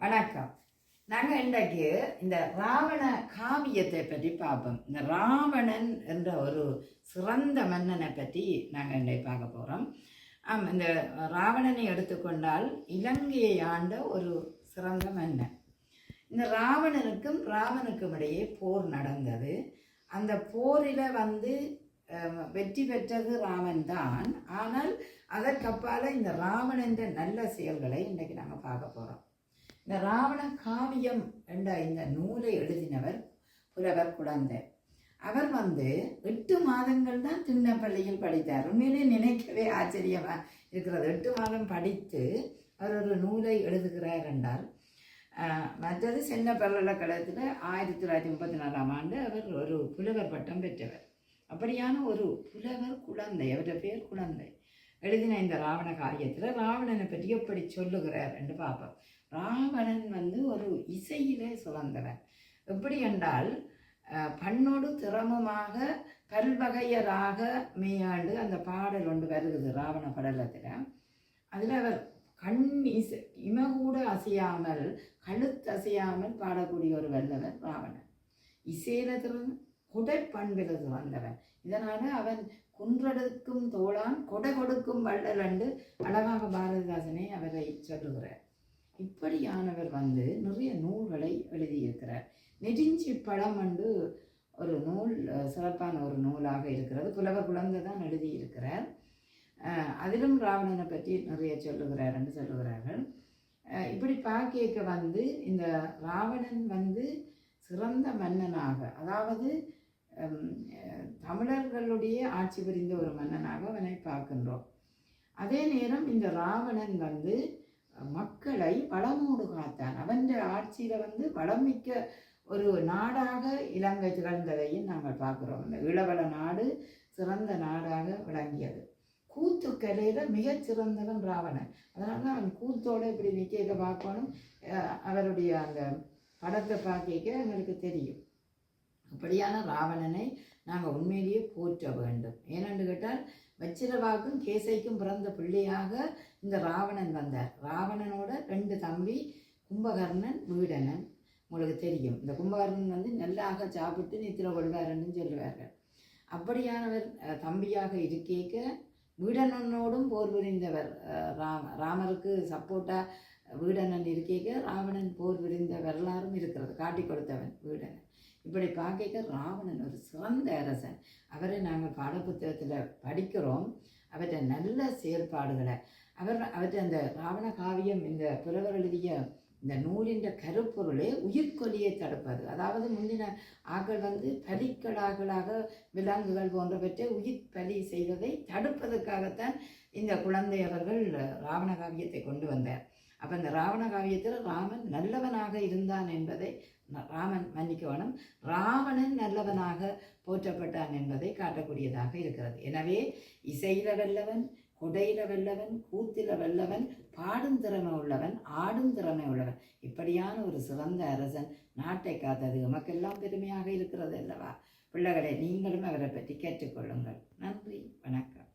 வணக்கம். நாங்கள் இன்றைக்கு இந்த ராவண காவியத்தை பற்றி பார்ப்போம். இந்த ராவணன் என்ற ஒரு சிறந்த மன்னனை பற்றி நாங்கள் இன்றைக்கு பார்க்க போகிறோம் ஆம் இந்த ராவணனை எடுத்துக்கொண்டால் இலங்கையை ஆண்ட ஒரு சிறந்த மன்னன். இந்த ராவணனுக்கும் ராமனுக்கும் இடையே போர் நடந்தது. அந்த போரில் வந்து வெற்றி பெற்றது ராமன் தான். ஆனால் அதற்கப்பால் இந்த ராவணன் என்ற நல்ல செயல்களை இன்றைக்கு நாங்கள் பார்க்க போகிறோம் இந்த ராவண காவியம் என்ற இந்த நூலை எழுதினவர் புலவர் குழந்தை. அவர் வந்து எட்டு மாதங்கள் தான் திண்ணப்பள்ளியில் படித்தார். உண்மையிலே நினைக்கவே ஆச்சரியமா இருக்கிறது. எட்டு மாதம் படித்து அவர் ஒரு நூலை எழுதுகிறார் என்றால் மற்றது சென்னை பல்கலைக்கழகத்தில் ஆயிரத்தி தொள்ளாயிரத்தி முப்பத்தி நாலாம் ஆண்டு அவர் ஒரு புலவர் பட்டம் பெற்றவர். அப்படியான ஒரு புலவர் குழந்தை அவருடைய பேர் குழந்தை எழுதின இந்த ராவண காரியத்தில் ராவணனை பற்றி எப்படி சொல்லுகிறார் என்று பார்ப்போம். ராவணன் வந்து ஒரு இசையிலே சுதந்திரன் எப்படி என்றால் பண்ணோடு திறமுமாக பல்வகையராக மேயாண்டு அந்த பாடல் ஒன்று வருகிறது ராவண படலத்தில். அதில் அவர் கண் இசை இமகூட அசையாமல் கழுத்து அசையாமல் பாடக்கூடிய ஒரு வல்லவர் ராவணன். இசையில திறன் குடைப்பண்பில் வந்தவன் இதனால் அவன் குன்றெடுக்கும் தோளான் கொடை கொடுக்கும் வள்ளல் என்று அழகாக பாரதிதாசனே அவரை சொல்லுகிறார். இப்படியானவர் வந்து நிறைய நூல்களை எழுதியிருக்கிறார். நெடுஞ்சி பழம் என்று ஒரு நூல் சிறப்பான ஒரு நூலாக இருக்கிறது. புலவர் குழந்தை தான் எழுதியிருக்கிறார். அதிலும் ராவணனை பற்றி நிறைய சொல்லுகிறார் என்று சொல்லுகிறார்கள். இப்படி பார்க்க வந்து இந்த ராவணன் வந்து சிறந்த மன்னனாக அதாவது தமிழர்களுடைய ஆட்சி புரிந்த ஒரு மன்னனாக அவனை பார்க்கின்றோம். அதே நேரம் இந்த ராவணன் வந்து மக்களை வளமோடு காத்தான். அவன் ஆட்சியில் வந்து வளமிக்க ஒரு நாடாக இலங்கை திகழ்ந்ததையும் நாங்கள் பார்க்குறோம். இந்த இளவள நாடு சிறந்த நாடாக விளங்கியது. கூத்துக்கலையில் மிகச் சிறந்தவன் ராவணன். அதனால தான் அவன் கூத்தோட இப்படி நிற்க பார்க்கணும். அவருடைய அந்த படத்தை பார்க்க எங்களுக்கு தெரியும். அப்படியான ராவணனை நாங்கள் உண்மையிலேயே போற்ற வேண்டும். ஏனென்று கேட்டால் வச்சிரவாக்கும் கேசைக்கும் பிறந்த பிள்ளையாக இந்த ராவணன் வந்தார். ராவணனோட ரெண்டு தம்பி கும்பகர்ணன் வீடனன். உங்களுக்கு தெரியும். இந்த கும்பகர்ணன் வந்து நல்லாக சாப்பிட்டு நித்திர கொள்வாரன்னு சொல்லுவார்கள் அப்படியானவர் தம்பியாக இருக்கேக்க வீடனனோடும் போர் புரிந்தவர். ராம ராமருக்கு சப்போர்ட்டாக வீடனன் இருக்கேக்க ராவணன் போர் புரிந்த வரலாறும் இருக்கிறது. காட்டி கொடுத்தவன் வீடனன். இப்படி பார்க்க ராவணன் ஒரு சிறந்த அரசன். அவரை நாங்கள் பாடப்புத்தகத்தில் படிக்கிறோம். அவற்றை நல்ல செயற்பாடுகளை. அவர் அவற்றை அந்த ராவண காவியம் இந்த புலவர் எழுதிய இந்த நூலின் கருப்பொருளே உயிர்கொலியை தடுப்பது. அதாவது முந்தின ஆக்கள் வந்து பலிக்கடாக்களாக விலங்குகள் போன்றவற்றை உயிர் பலி செய்வதை தடுப்பதற்காகத்தான் இந்த குழந்தை அவர்கள் ராவண காவியத்தை கொண்டு வந்தார். அப்போ இந்த ராவண காவியத்தில் ராமன் நல்லவனாக இருந்தான் என்பதை ராமன் மன்னிக்க வேணும் ராவணன் நல்லவனாக போற்றப்பட்டான் என்பதை காட்டக்கூடியதாக இருக்கிறது. எனவே இசையில வல்லவன் குடையில வல்லவன் கூத்தில வல்லவன் பாடும் திறமை உள்ளவன் ஆடும் திறமை உள்ளவன். இப்படியான ஒரு சிறந்த அரசன் நாட்டை காத்தது உமக்கெல்லாம் பெருமையாக இருக்கிறது அல்லவா? பிள்ளைகளை நீங்களும் அவரை பற்றி கேட்டுக்கொள்ளுங்கள். நன்றி வணக்கம்.